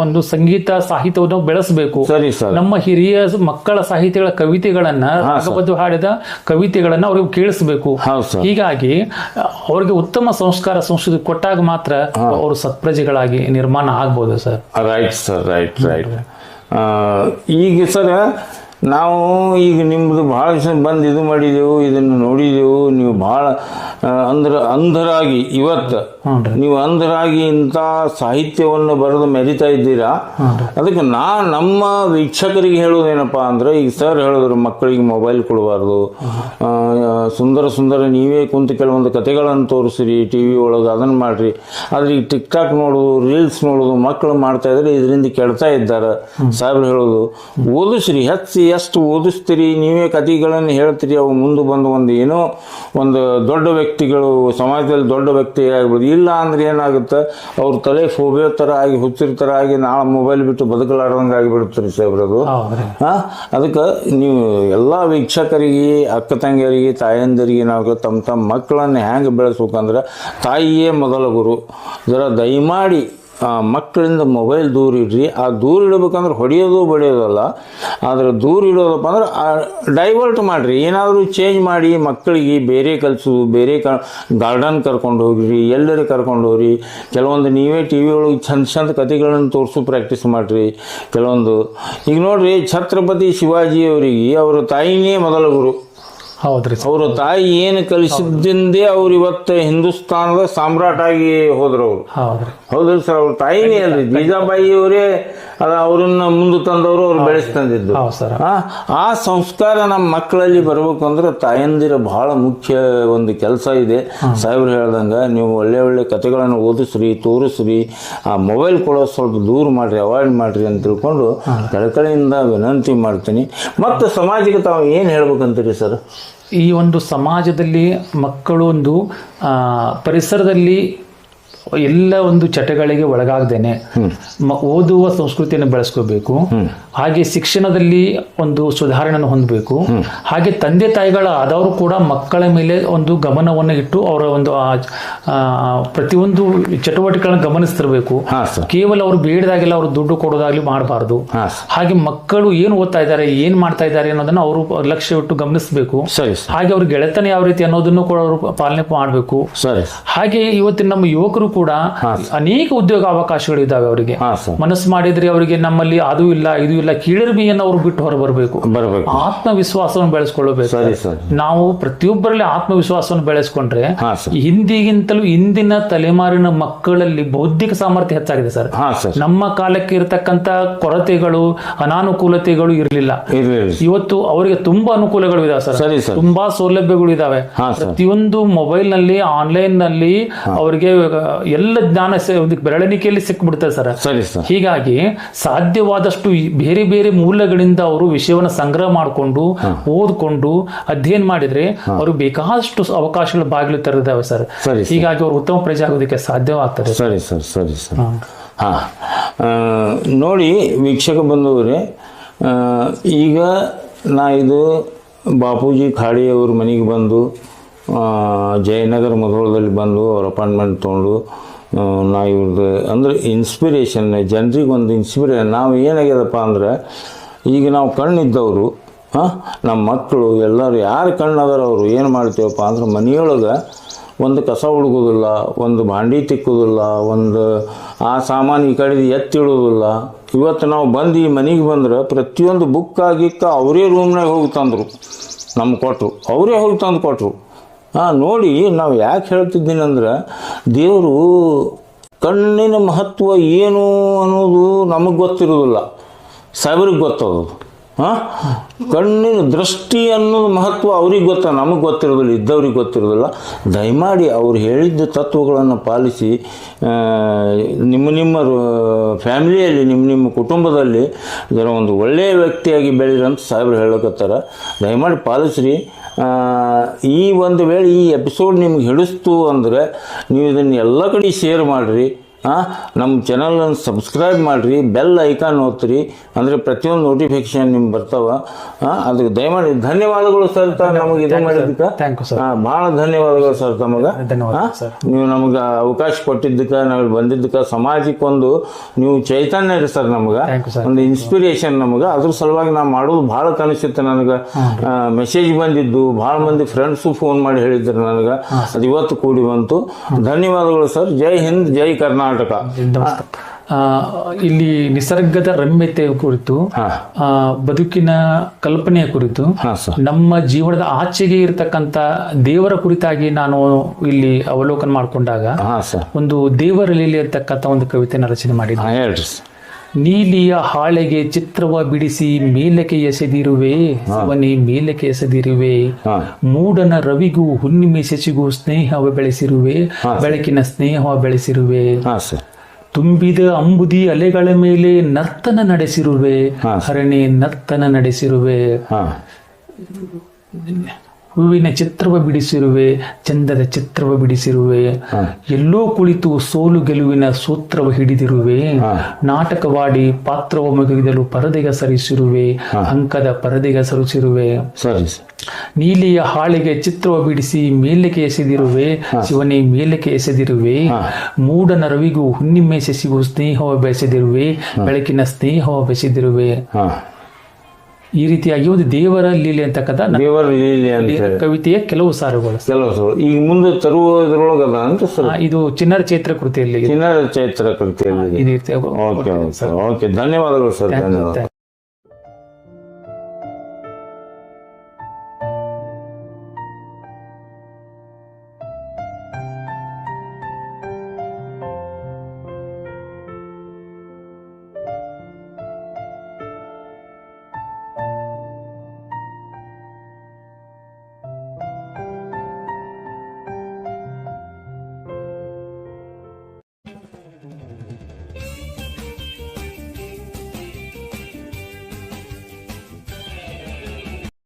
ಒಂದು ಸಂಗೀತ ಸಾಹಿತ್ಯವನ್ನು ಬೆಳೆಸಬೇಕು. ಸರಿ ಸರ್. ನಮ್ಮ ಹಿರಿಯ ಮಕ್ಕಳ ಸಾಹಿತ್ಯಗಳ ಕವಿತೆಗಳನ್ನ ಭಗವದ್. ರಾಗಬದ್ಧ ಹಾಡಿದ ಕವಿತೆಗಳನ್ನ ಅವ್ರಿಗೆ ಕೇಳಿಸಬೇಕು. ಹೀಗಾಗಿ ಅವ್ರಿಗೆ ಉತ್ತಮ ಸಂಸ್ಕಾರ ಸಂಸ್ಕೃತಿ ಕೊಟ್ಟಾಗ ಮಾತ್ರ ಅವರು ಸತ್ಪ್ರಜೆಗಳಾಗಿ ನಿರ್ಮಾಣ ಆಗ್ಬೋದು sir. Right sir right right ಈಗ ಸರ ನಾವು ಈಗ ನಿಮ್ಮದು ಭಾಳ ದಿವಸ ಬಂದು ಇದು ಮಾಡಿದೆವು ಇದನ್ನು ನೋಡಿದೆವು ನೀವು ಭಾಳ ಅಂದ್ರ ಅಂಧರಾಗಿ ಇವತ್ತು ನೀವು ಅಂಧರಾಗಿ ಇಂಥ ಸಾಹಿತ್ಯವನ್ನು ಬರೆದು ಮೆರಿತಾ ಇದ್ದೀರಾ? ಅದಕ್ಕೆ ನಾ ನಮ್ಮ ವೀಕ್ಷಕರಿಗೆ ಹೇಳೋದೇನಪ್ಪ ಅಂದ್ರೆ ಈಗ ಸರ್ ಹೇಳಿದ್ರು ಮಕ್ಕಳಿಗೆ ಮೊಬೈಲ್ ಕೊಡಬಾರ್ದು. ಸುಂದರ ಸುಂದರ ನೀವೇ ಕುಂತು ಕೆಲವೊಂದು ಕತೆಗಳನ್ನು ತೋರಿಸ್ರಿ ಟಿ ವಿ ಒಳಗೆ ಅದನ್ನು ಮಾಡ್ರಿ. ಆದ್ರೆ ಈಗ ಟಿಕ್ ಟಾಕ್ ನೋಡೋದು ರೀಲ್ಸ್ ನೋಡೋದು ಮಕ್ಕಳು ಮಾಡ್ತಾ ಇದ್ರೆ ಇದರಿಂದ ಕೆಡ್ತಾ ಇದ್ದಾರೆ ಸಾಹೇಬ್ರು ಹೇಳೋದು. ಓದಿಸ್ರಿ ಹೆಚ್ಚಿ ಎಷ್ಟು ಓದಿಸ್ತೀರಿ ನೀವೇ ಕತೆಗಳನ್ನು ಹೇಳ್ತೀರಿ ಅವು ಮುಂದೆ ಬಂದು ಒಂದು ಏನೋ ಒಂದು ದೊಡ್ಡ ವ್ಯಕ್ತಿಗಳು ಸಮಾಜದಲ್ಲಿ ದೊಡ್ಡ ವ್ಯಕ್ತಿ ಆಗ್ಬೋದು ಇಲ್ಲ ಅಂದ್ರೆ ಏನಾಗುತ್ತೆ ಅವ್ರ ತಲೆ ಫೋಬಿಯೋ ಥರ ಆಗಿ ಹುಚ್ಚಿರ ಥರ ಆಗಿ ನಾಳೆ ಮೊಬೈಲ್ ಬಿಟ್ಟು ಬದುಕಲಾರ್ದಂಗೆ ಆಗಿಬಿಡುತ್ತೆ ಸಾಹೇಬ್ರದು ಹಾ? ಅದಕ್ಕೆ ನೀವು ಎಲ್ಲ ವೀಕ್ಷಕರಿಗೆ ಅಕ್ಕ ತಂಗಿಯರಿಗೆ ತಾಯಂದಿರಿಗೆ ನಾವು ತಮ್ಮ ತಮ್ಮ ಮಕ್ಕಳನ್ನು ಹೆಂಗೆ ಬೆಳೆಸ್ಬೇಕಂದ್ರೆ ತಾಯಿಯೇ ಮೊದಲ ಗುರು. ಜರ ದಯಮಾಡಿ ಮಕ್ಕಳಿಂದ ಮೊಬೈಲ್ ದೂರ ಇಡ್ರಿ. ಆ ದೂರ ಇಡಬೇಕಂದ್ರೆ ಹೊಡೆಯೋದು ಬಡಿಯೋದಲ್ಲ. ಆದರೆ ದೂರ ಇಡೋದಪ್ಪ ಅಂದ್ರೆ ಡೈವರ್ಟ್ ಮಾಡಿರಿ. ಏನಾದರೂ ಚೇಂಜ್ ಮಾಡಿ ಮಕ್ಕಳಿಗೆ ಬೇರೆ ಕಲಿಸೋದು ಬೇರೆ ಕ ಗಾರ್ಡನ್ ಕರ್ಕೊಂಡು ಹೋಗ್ರಿ ಎಲ್ಲರೂ ಕರ್ಕೊಂಡು ಹೋಗ್ರಿ. ಕೆಲವೊಂದು ನೀವೇ ಟಿ ವಿ ಒಳಗೆ ಚಂದ ಚಂದ ಕತೆಗಳನ್ನು ತೋರಿಸು ಪ್ರಾಕ್ಟೀಸ್ ಮಾಡಿರಿ. ಕೆಲವೊಂದು ಈಗ ನೋಡಿರಿ ಛತ್ರಪತಿ ಶಿವಾಜಿ ಅವರಿಗೆ ಅವರ ತಾಯಿನೇ ಮೊದಲ ಗುರು. ಹೌದ್ರಿ ಅವ್ರ ತಾಯಿ ಏನು ಕಲಿಸಿದ್ದಿಂದೇ ಅವ್ರು ಇವತ್ತು ಹಿಂದೂಸ್ತಾನದ ಸಾಮ್ರಾಟ್ ಆಗಿ ಹೋದ್ರು ಅವ್ರು. ಹೌದ್ರಿ. ಸರ್ ಅವ್ರ ತಾಯಿನೇ ಅಲ್ರಿ. ಜೀಜಾಬಾಯಿ ಅವರೇ ಅದ ಅವ್ರನ್ನ ಮುಂದೆ ತಂದವರು ಅವ್ರು ಬೆಳೆಸಿ ತಂದಿದ್ದು. ಹೌದು ಸರ್. ಆ ಆ ಸಂಸ್ಕಾರ ನಮ್ಮ ಮಕ್ಕಳಲ್ಲಿ ಬರಬೇಕು ಅಂದ್ರೆ ತಾಯಂದಿರ ಬಹಳ ಮುಖ್ಯ ಒಂದು ಕೆಲಸ ಇದೆ. ಸಾಹೇಬ್ರು ಹೇಳ್ದಂಗ ನೀವು ಒಳ್ಳೆ ಒಳ್ಳೆ ಕಥೆಗಳನ್ನು ಓದಿಸ್ರಿ ತೋರಿಸ್ರಿ ಆ ಮೊಬೈಲ್ ಕೊಡೋ ಸ್ವಲ್ಪ ದೂರ ಮಾಡ್ರಿ ಅವಾಯ್ಡ್ ಮಾಡ್ರಿ ಅಂತ ತಿಳ್ಕೊಂಡು ಕಳಕಳಿಯಿಂದ ವಿನಂತಿ ಮಾಡ್ತೀನಿ. ಮತ್ತು ಸಮಾಜಕ್ಕೆ ತಾವು ಏನು ಹೇಳ್ಬೇಕಂತೀರಿ ಸರ್? ಈ ಒಂದು ಸಮಾಜದಲ್ಲಿ ಮಕ್ಕಳು ಒಂದು ಪರಿಸರದಲ್ಲಿ ಎಲ್ಲ ಒಂದು ಚಟಗಳಿಗೆ ಒಳಗಾಗ್ದೇನೆ ಓದುವ ಸಂಸ್ಕೃತಿಯನ್ನು ಬೆಳೆಸ್ಕೋಬೇಕು. ಹಾಗೆ ಶಿಕ್ಷಣದಲ್ಲಿ ಒಂದು ಸುಧಾರಣೆಯನ್ನು ಹೊಂದಬೇಕು. ಹಾಗೆ ತಂದೆ ತಾಯಿಗಳ ಆದವರು ಕೂಡ ಮಕ್ಕಳ ಮೇಲೆ ಒಂದು ಗಮನವನ್ನು ಇಟ್ಟು ಅವರ ಒಂದು ಪ್ರತಿಯೊಂದು ಚಟುವಟಿಕೆಗಳನ್ನು ಗಮನಿಸ್ತಿರ್ಬೇಕು. ಕೇವಲ ಅವರು ಬೇಡದಾಗೆಲ್ಲ ಅವರು ದುಡ್ಡು ಕೊಡೋದಾಗ್ಲಿ ಮಾಡಬಾರ್ದು. ಹಾಗೆ ಮಕ್ಕಳು ಏನು ಓದ್ತಾ ಇದ್ದಾರೆ ಏನ್ ಮಾಡ್ತಾ ಇದ್ದಾರೆ ಅನ್ನೋದನ್ನ ಅವರು ಲಕ್ಷ್ಯ ಇಟ್ಟು ಗಮನಿಸಬೇಕು. ಹಾಗೆ ಅವ್ರ ಗೆಳೆತನ ಯಾವ ರೀತಿ ಅನ್ನೋದನ್ನು ಕೂಡ ಅವರು ಪಾಲನೆ ಮಾಡಬೇಕು. ಹಾಗೆ ಇವತ್ತಿನ ನಮ್ಮ ಯುವಕರು ಕೂಡ ಅನೇಕ ಉದ್ಯೋಗ ಅವಕಾಶಗಳು ಇದಾವೆ ಅವರಿಗೆ. ಮನಸ್ಸು ಮಾಡಿದ್ರೆ ಅವರಿಗೆ ನಮ್ಮಲ್ಲಿ ಅದು ಇಲ್ಲ ಇದು ಇಲ್ಲ ಕೀಳರಿಮೆಯನ್ನು ಅವರು ಬಿಟ್ಟು ಹೊರ ಬರಬೇಕು. ಬರಬೇಕು ಆತ್ಮವಿಶ್ವಾಸವನ್ನು ಬೆಳೆಸ್ಕೊಳ್ಳಬೇಕು. ಸರ್ ನಾವು ಪ್ರತಿಯೊಬ್ಬರಲ್ಲಿ ಆತ್ಮವಿಶ್ವಾಸವನ್ನು ಬೆಳೆಸ್ಕೊಂಡ್ರೆ ಹಿಂದಿಗಿಂತಲೂ ಇಂದಿನ ತಲೆಮಾರಿನ ಮಕ್ಕಳಲ್ಲಿ ಬೌದ್ಧಿಕ ಸಾಮರ್ಥ್ಯ ಹೆಚ್ಚಾಗಿದೆ ಸರ್. ನಮ್ಮ ಕಾಲಕ್ಕೆ ಇರತಕ್ಕಂತ ಕೊರತೆಗಳು ಅನಾನುಕೂಲತೆಗಳು ಇರಲಿಲ್ಲ. ಇರ್ಲಿ ಇರ್ಲಿ ಇವತ್ತು ಅವರಿಗೆ ತುಂಬಾ ಅನುಕೂಲಗಳು ಇದಾವೆ ಸರಿ. ತುಂಬಾ ಸೌಲಭ್ಯಗಳು ಇದಾವೆ. ಪ್ರತಿಯೊಂದು ಮೊಬೈಲ್ನಲ್ಲಿ ಆನ್ಲೈನ್ನಲ್ಲಿ ಅವರಿಗೆ ಎಲ್ಲ ಜ್ಞಾನ ಸ- ಒಂದು ಬೆರಳೆಣಿಕೆಯಲ್ಲಿ ಸಿಕ್ಬಿಡ್ತದೆ ಸರ್. ಸರಿ ಸರ್. ಹೀಗಾಗಿ ಸಾಧ್ಯವಾದಷ್ಟು ಬೇರೆ ಬೇರೆ ಮೂಲಗಳಿಂದ ಅವರು ವಿಷಯವನ್ನು ಸಂಗ್ರಹ ಮಾಡಿಕೊಂಡು ಓದ್ಕೊಂಡು ಅಧ್ಯಯನ ಮಾಡಿದ್ರೆ ಅವರು ಬೇಕಾದಷ್ಟು ಅವಕಾಶಗಳು ಬಾಗಿಲು ತೆರೆದಾವೆ ಸರ್. ಹೀಗಾಗಿ ಅವರು ಉತ್ತಮ ಪ್ರಜೆ ಆಗೋದಕ್ಕೆ ಸಾಧ್ಯವಾಗ್ತದೆ ಸರಿ. ಸರ್ ಸರಿ ಸರ್ ಹಾ. ನೋಡಿ ವೀಕ್ಷಕ ಬಂದವರೇ ಈಗ ನಾ ಇದು ಬಾಪೂಜಿ ಖಾಡಿಯವ್ರ ಮನೆಗೆ ಬಂದು ಜಯನಗರ ಮೊದಲದಲ್ಲಿ ಬಂದು ಅವ್ರ ಅಪಾಯಿಂಟ್ಮೆಂಟ್ ತೊಗೊಂಡು ನಾ ಇವ್ರದ್ದು ಅಂದರೆ ಇನ್ಸ್ಪಿರೇಷನ್ ಜನರಿಗೆ ಒಂದು ಇನ್ಸ್ಪಿರೇಷನ್ ನಾವು ಏನಾಗ್ಯದಪ್ಪ ಅಂದ್ರೆ, ಈಗ ನಾವು ಕಣ್ಣಿದ್ದವರು ಹಾಂ ನಮ್ಮ ಮಕ್ಕಳು ಎಲ್ಲರೂ ಯಾರು ಕಣ್ಣದಾರ ಅವರು ಏನು ಮಾಡ್ತೇವಪ್ಪ ಅಂದ್ರೆ ಮನೆಯೊಳಗೆ ಒಂದು ಕಸ ಹುಡುಗೋದಿಲ್ಲ ಒಂದು ಭಾಂಡಿ ತಿಕ್ಕೋದಿಲ್ಲ, ಒಂದು ಆ ಸಾಮಾನು ಈ ಕಡೆ ಎತ್ತಿಡೋದಿಲ್ಲ. ಇವತ್ತು ನಾವು ಬಂದು ಈ ಮನೆಗೆ ಬಂದ್ರೆ ಪ್ರತಿಯೊಂದು ಬುಕ್ ಆಗಿಕ್ಕ ಅವರೇ ರೂಮ್ನಾಗ ಹೋಗಿ ತಂದರು ನಮ್ಗೆ ಕೊಟ್ಟರು ಅವರೇ ಹೋಗಿ ತಂದು ಕೊಟ್ಟರು ಹಾಂ ನೋಡಿ, ನಾವು ಯಾಕೆ ಹೇಳ್ತಿದ್ದೀನಿ ಅಂದ್ರೆ ದೇವರು ಕಣ್ಣಿನ ಮಹತ್ವ ಏನು ಅನ್ನೋದು ನಮಗೆ ಗೊತ್ತಿರೋದಿಲ್ಲ. ಸಾಹೇಬ್ರಿಗೆ ಗೊತ್ತದು. ಹಾಂ ಕಣ್ಣಿನ ದೃಷ್ಟಿ ಅನ್ನೋದು ಮಹತ್ವ ಅವ್ರಿಗೆ ಗೊತ್ತ, ನಮಗೆ ಗೊತ್ತಿರೋದಿಲ್ಲ, ಇದ್ದವ್ರಿಗೆ ಗೊತ್ತಿರೋದಿಲ್ಲ. ದಯಮಾಡಿ ಅವ್ರು ಹೇಳಿದ್ದ ತತ್ವಗಳನ್ನು ಪಾಲಿಸಿ ನಿಮ್ಮ ನಿಮ್ಮ ಫ್ಯಾಮಿಲಿಯಲ್ಲಿ, ನಿಮ್ಮ ನಿಮ್ಮ ಕುಟುಂಬದಲ್ಲಿ, ಇದರ ಒಂದು ಒಳ್ಳೆಯ ವ್ಯಕ್ತಿಯಾಗಿ ಬೆಳೀರಂತ ಸಾಹೇಬ್ರು ಹೇಳಕತ್ತಾರ. ದಯಮಾಡಿ ಪಾಲಿಸ್ರಿ. ಈ ಒಂದು ವೇಳೆ ಈ ಎಪಿಸೋಡ್ ನಿಮ್ಗೆ ಹಿಡಿಸ್ತು ಅಂದರೆ ನೀವು ಇದನ್ನು ಎಲ್ಲ ಕಡೆ ಶೇರ್ ಮಾಡಿರಿ. ನಮ್ಮ ಚಾನಲನ್ನು ಸಬ್ಸ್ಕ್ರೈಬ್ ಮಾಡಿರಿ ಬೆಲ್ ಐಕಾನ್ ಓದ್ರಿ ಅಂದರೆ ಪ್ರತಿಯೊಂದು ನೋಟಿಫಿಕೇಶನ್ ನಿಮ್ಗೆ ಬರ್ತಾವ. ಅದಕ್ಕೆ ದಯಮಾಡಿ ಧನ್ಯವಾದಗಳು ಸರ್ ತಾ ನಮಗೆ ಇದು ಮಾಡಿದ್ದಕ್ಕೆ. ಥ್ಯಾಂಕ್ ಯು ಸರ್ ಹಾಂ ಭಾಳ ಧನ್ಯವಾದಗಳು ಸರ್ ತಮಗೆ ನೀವು ನಮಗೆ ಅವಕಾಶ ಕೊಟ್ಟಿದ್ದಕ್ಕೆ ನಾವು ಬಂದಿದ್ದಕ್ಕೆ ಸಮಾಜಕ್ಕೊಂದು ನೀವು ಚೈತನ್ಯ ರೀ ಸರ್ ನಮ್ಗೆ. ಒಂದು ಇನ್ಸ್ಪಿರೇಷನ್ ನಮಗೆ. ಅದ್ರ ಸಲುವಾಗಿ ನಾವು ಮಾಡೋದು ಭಾಳ ಕನಿಸುತ್ತೆ ನನಗೆ. ಮೆಸೇಜ್ ಬಂದಿದ್ದು ಭಾಳ ಮಂದಿ ಫ್ರೆಂಡ್ಸು ಫೋನ್ ಮಾಡಿ ಹೇಳಿದ್ರು ನನಗೆ. ಅದು ಇವತ್ತು ಕೂಡಿ ಬಂತು. ಧನ್ಯವಾದಗಳು ಸರ್ ಜೈ ಹಿಂದ್ ಜೈ ಕರ್ನಾಟಕ. ಆ, ಇಲ್ಲಿ ನಿಸರ್ಗದ ರಮ್ಯತೆ ಕುರಿತು ಆ, ಬದುಕಿನ ಕಲ್ಪನೆಯ ಕುರಿತು ನಮ್ಮ ಜೀವನದ ಆಚೆಗೆ ಇರತಕ್ಕಂತ ದೇವರ ಕುರಿತಾಗಿ ನಾನು ಇಲ್ಲಿ ಅವಲೋಕನ ಮಾಡಿಕೊಂಡಾಗ ಒಂದು ದೇವರ ಲೀಲೆ ಅಂತಕ್ಕಂಥ ಒಂದು ಕವಿತೆನ ರಚನೆ ಮಾಡಿದ್ದೆ. ನೀಲಿಯ ಹಾಳೆಗೆ ಚಿತ್ರವ ಬಿಡಿಸಿ ಮೇಲಕ್ಕೆ ಎಸೆದಿರುವೆ ಅವನಿ ಮೇಲಕ್ಕೆ ಎಸೆದಿರುವೆ. ಮೂಡನ ರವಿಗೂ ಹುಣ್ಣಿಮೆ ಶಶಿಗೂ ಸ್ನೇಹವ ಬೆಳೆಸಿರುವೆ ಬೆಳಕಿನ ಸ್ನೇಹವ ಬೆಳೆಸಿರುವೆ. ಸರ್. ತುಂಬಿದ ಅಂಬುದಿ ಅಲೆಗಳ ಮೇಲೆ ನರ್ತನ ನಡೆಸಿರುವೆ. ಹರಣೆ ನರ್ತನ ನಡೆಸಿರುವೆ. ಹೂವಿನ ಚಿತ್ರವ ಬಿಡಿಸಿರುವೆ ಚಂದದ ಚಿತ್ರವ ಬಿಡಿಸಿರುವೆ. ಎಲ್ಲೋ ಕುಳಿತು ಸೋಲು ಗೆಲುವಿನ ಸೂತ್ರವ ಹಿಡಿದಿರುವೆ. ನಾಟಕವಾಡಿ ಪಾತ್ರವ ಮುಗಿದಲು ಪರದೆಗೆ ಸರಿಸಿರುವೆ ಅಂಕದ ಪರದೆಗೆ ಸರಿಸಿರುವೆ. ನೀಲಿಯ ಹಾಳಿಗೆ ಚಿತ್ರವ ಬಿಡಿಸಿ ಮೇಲಕ್ಕೆ ಎಸೆದಿರುವೆ ಶಿವನೇ ಮೇಲಕ್ಕೆ ಎಸೆದಿರುವೆ. ಮೂಡನ ರವಿಗೂ ಹುಣ್ಣಿಮೆ ಶಶಿಗೂ ಸ್ನೇಹವ ಬೆಸೆದಿರುವೆ ಬೆಳಕಿನ ಸ್ನೇಹವ ಬೆಸೆದಿರುವೆ. ಈ ರೀತಿಯಾಗಿ ಒಂದು ದೇವರ ಲೀಲೆ ಅಂತಕ್ಕಂಥ ದೇವರ ಲೀಲೆ ಅಂತ ಕವಿತೆಯ ಕೆಲವು ಸಾರುಗಳು. ಕೆಲವು ಸಾರು. ಈಗ ಮುಂದೆ ತರುವುದ್ರೊಳಗ ಅಂತ ಸರ್. ಇದು ಚಿನ್ನರ ಚೈತ್ರ ಕೃತಿಯಲ್ಲಿ ಚಿನ್ನರ ಚೈತ್ರ ಕೃತಿಯಲ್ಲಿ ಓಕೆ ಓಕೆ ಧನ್ಯವಾದಗಳು ಸರ್ ಧನ್ಯವಾದ